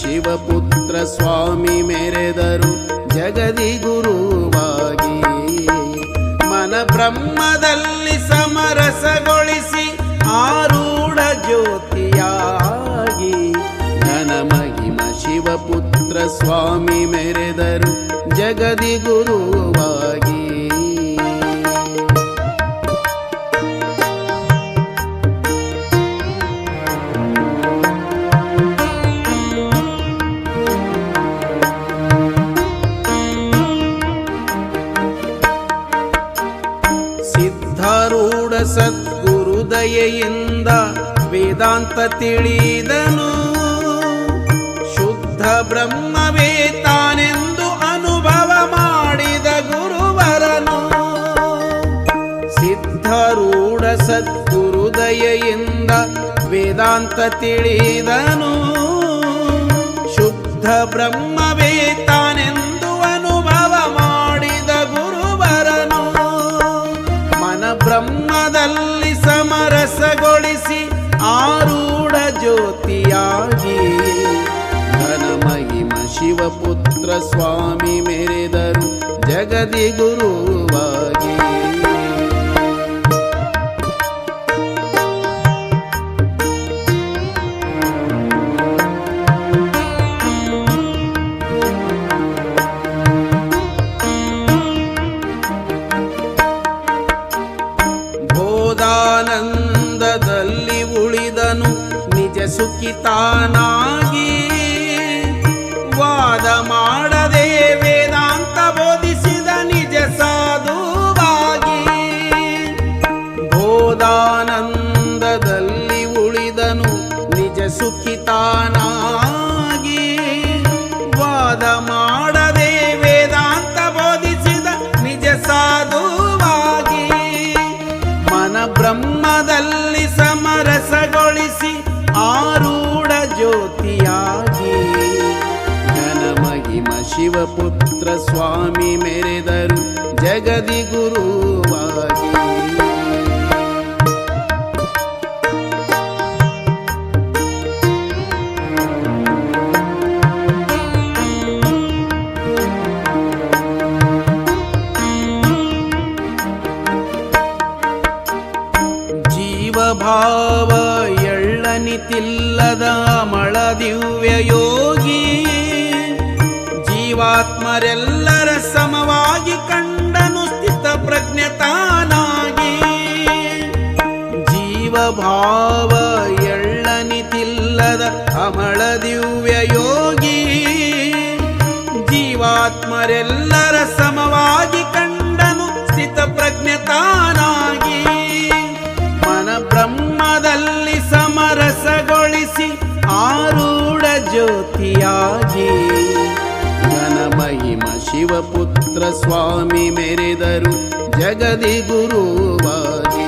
ಶಿವಪುತ್ರ ಸ್ವಾಮಿ ಮೆರೆದರು ಜಗದಿ ಗುರುವಾಗಿ ಮನ ಬ್ರಹ್ಮದಲ್ಲಿ ಸಮರಸಗೊಳಿಸಿ ಆರೂಢ ಜ್ಯೋತಿಯಾಗಿ. ನನ ಮಹಿಮ ಶಿವಪುತ್ರ ಸ್ವಾಮಿ ಮೆರೆದರು ಜಗದಿ ಗುರುವಾಗಿ ಸಿದ್ಧಾರೂಢ ಸದ್ಗುರು ವೇದಾಂತ ತಿಳಿದನು. ಶುದ್ಧ ಬ್ರಹ್ಮವೇ ತಾನೆಂದು ಅನುಭವ ಮಾಡಿದ ಗುರುವರನು. ಸಿದ್ಧರೂಢ ಸದ್ಗುರುದಯೆಯಿಂದ ವೇದಾಂತ ತಿಳಿದನು. ಶುದ್ಧ ಬ್ರಹ್ಮವೇ ಸಮರಸಗೊಳಿಸಿ ಆರೂಢ ಜ್ಯೋತಿಯಾಗಿ. ಘನ ಮಹಿಮ ಶಿವಪುತ್ರ ಸ್ವಾಮಿ ಮೆರೆದರು ಜಗದಿ ಗುರುವಾಗಿ ಸುಖಿತಾನಾಗಿ ವಾದ ಮಾಡದೆ ವೇದಾಂತ ಬೋಧಿಸಿದ ನಿಜ ಸಾಧುವಾಗಿ ಮನ ಬ್ರಹ್ಮದಲ್ಲಿ ಸಮರಸಗೊಳಿಸಿ ಆರೂಢ ಜ್ಯೋತಿಯಾಗಿ ಘನ ಮಹಿಮ ಶಿವಪುತ್ರ ಸ್ವಾಮಿ ಮೆರೆದರು ಜಗದಿ ಗುರುವಾಗಿ ಎಳ್ಳನಿತಿಲ್ಲದ ಮಳ ದಿವ್ಯ ಯೋಗಿ ಜೀವಾತ್ಮರೆಲ್ಲರ ಸಮವಾಗಿ ಕಂಡನು ಸ್ಥಿತ ಪ್ರಜ್ಞತಾನಾಗಿ ಜೀವಭಾವ ಎಳ್ಳನಿತಿಲ್ಲದ ಅಮಳ ದಿವ್ಯ ಯೋಗಿ ಜೀವಾತ್ಮರೆಲ್ಲರ ಸಮವಾಗಿ ಕಂಡನು ಮಹಿಮ ಶಿವಪುತ್ರ ಸ್ವಾಮಿ ಮೆರೆದರು ಜಗದಿ ಗುರುವಾಗಿ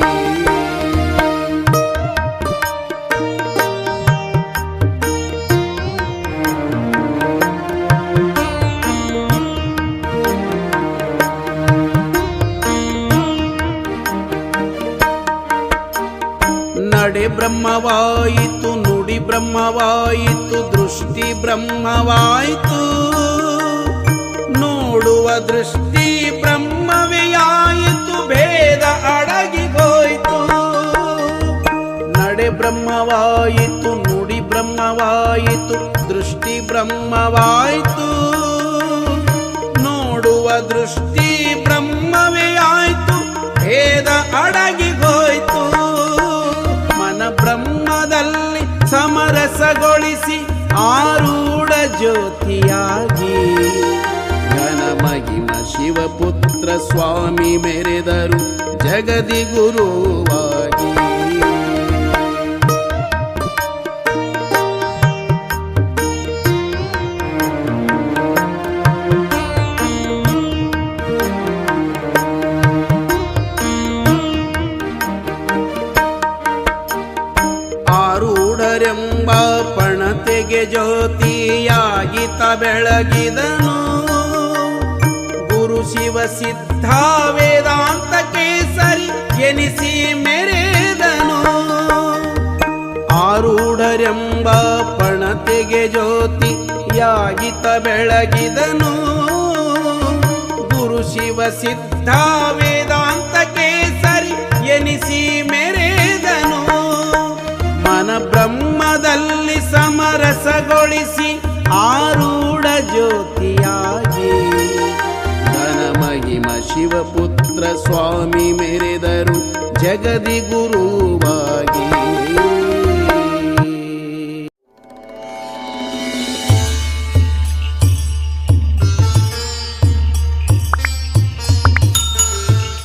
ನಡೆ ಬ್ರಹ್ಮವಾಯಿತು ನುಡಿ ಬ್ರಹ್ಮವಾಯಿತು ದೃಷ್ಟಿ ಬ್ರಹ್ಮವಾಯಿತು. ದೃಷ್ಟಿ ಬ್ರಹ್ಮವೆಯಾಯಿತು ಭೇದ ಭೇದ ಅಡಗಿಗೋಯ್ತು ನಡೆ ಬ್ರಹ್ಮವಾಯಿತು, ನುಡಿ ಬ್ರಹ್ಮವಾಯಿತು, ದೃಷ್ಟಿ ಬ್ರಹ್ಮವಾಯಿತು. ನೋಡುವ ದೃಷ್ಟಿ ಬ್ರಹ್ಮವೇ ಆಯಿತು, ಭೇದ ಅಡಗಿಗೋಯ್ತು ಮನ ಬ್ರಹ್ಮದಲ್ಲಿ ಸಮರಸಗೊಳಿಸಿ ಆರೂಢ ಜ್ಯೋತಿಯಾಗಿ ಶಿವಪುತ್ರ ಸ್ವಾಮಿ ಮೆರೆದರು ಜಗದಿ ಗುರುವಾಗಿ ಆರೂಢರೆಂಬ ಪಣತೆಗೆ ಜ್ಯೋತಿಯಾಗಿತ ಬೆಳಗಿದನು. ಗುರು ಶಿವ ಸಿದ್ಧ ವೇದಾಂತ ಕೇಸರಿ ಎನಿಸಿ ಮೆರೆದನು. ಆರೂಢರೆಂಬ ಪಣತೆಗೆ ಜ್ಯೋತಿ ಯಾಗಿತ ಬೆಳಗಿದನು. ಗುರು ಶಿವ ಸಿದ್ಧ ವೇದಾಂತ ಕೇಸರಿ ಎನಿಸಿ ಮೆರೆದನು. ಮನ ಬ್ರಹ್ಮದಲ್ಲಿ ಸಮರಸಗೊಳಿಸಿ ಆರೂಢ ಜ್ಯೋತಿಯಾಗಿ पुत्र स्वामी मेरे दुरु जगदि गुरु